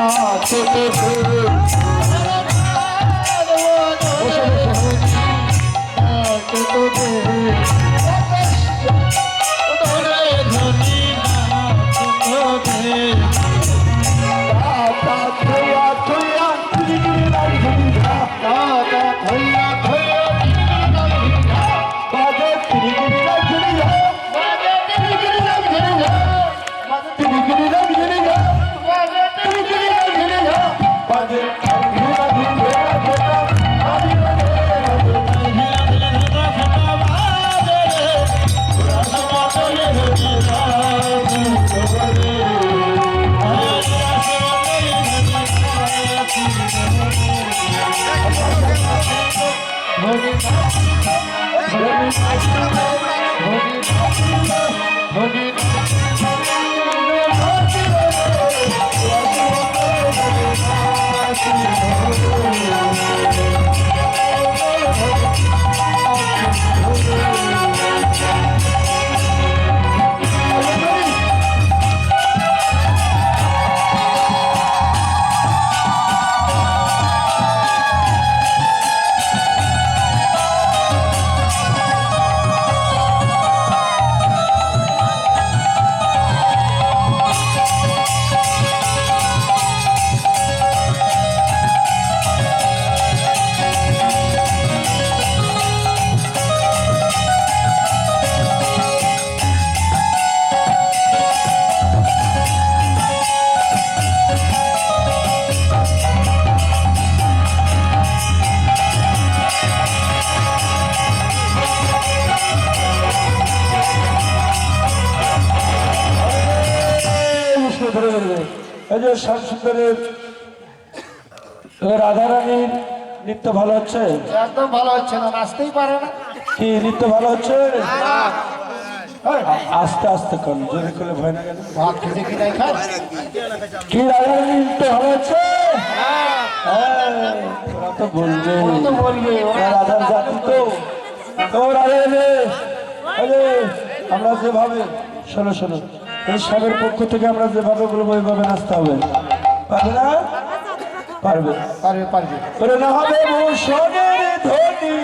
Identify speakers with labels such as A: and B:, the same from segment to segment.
A: নাচতে
B: বিষ্ণু ধরে ধরবে এই যে শ্যাম সুন্দরের রাধারানীর নৃত্য ভালো হচ্ছে?
A: একদম ভালো হচ্ছে না নাচতেই পারে না।
B: কি নৃত্য ভালো হচ্ছে? আস্তে আস্তে কর জোরে করলে ভয় না গেল
A: ভাত খেতে কি নাই
B: কি রাধারানীর নৃত্য ভালো হচ্ছে? হ্যাঁ, ওরা তো বলবে।
A: ওরা তো বলবে, ওরা
B: ওরা রাধার জাতি তো। তো রাধারানী আমরা যেভাবে শোনো শোনো। এই সবের পক্ষ থেকে আমরা যেভাবে বলব ওইভাবে নাচতে হবে। পারবে না? পারবে।
A: পারবে পারবে।
B: ওরে না হবে ধ্বনি।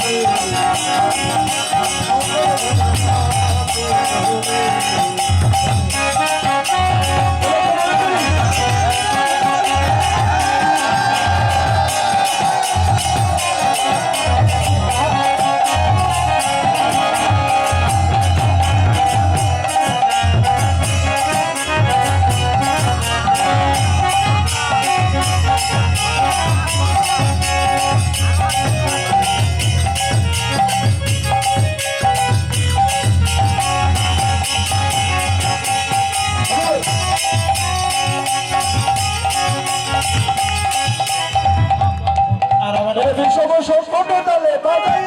B: Thank you. সংকট তালে বাজাই